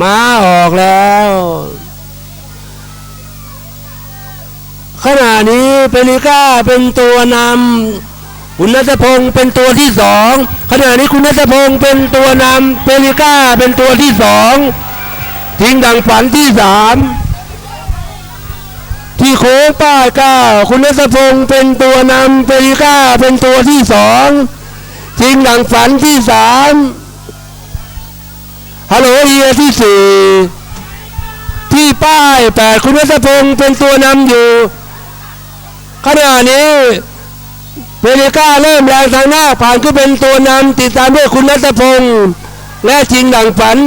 ม้าออกแล้ว ขณะนี้เปริก้าเป็นตัวนำคุณนัทพงศ์เป็นตัวที่สองขณะนี้คุณนัทพงศ์เป็นตัวนำเปริก้าเป็นตัวที่สองทิ้งดังฝันที่สามที่โค้งป้ายเก้าคุณนัทพงศ์เป็นตัวนำเปริก้าเป็นตัวที่สองทิ้งดังฝันที่สาม ฮัลโหลเอียที่สี่ที่ป้ายแปดคุณนัทพงศ์เป็นตัวนำอยู่ขณะนี้เปริก้าเริ่มแรงทางหน้าผ่านก็เป็นตัวนำติดตามด้วยคุณนัทพงศ์และจิงดังฝัน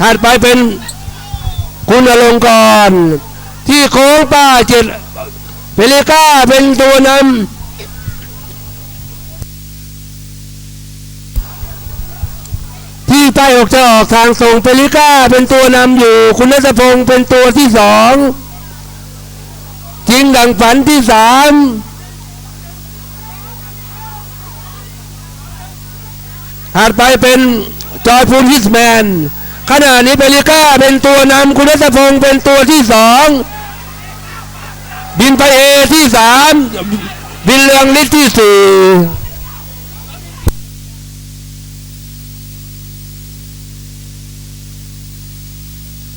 ถัดไปเป็นคุณอลงกร ที่โค้งป้าเจ็ดเปริก้าเป็นตัวนำ ที่ใต้ออกจะออกทางส่งเปริก้าเป็นตัวนำอยู่ คุณนัทพงศ์เป็นตัวที่สองจริงดังฝันที่สามถัดไปเป็นจอยพูลฮิสแมนขณะนี้เบลิก้าเป็นตัวนำคุณรัตพงศ์เป็นตัวที่สองบินไปเอที่สามบินเรืองฤทธิ์ที่สี่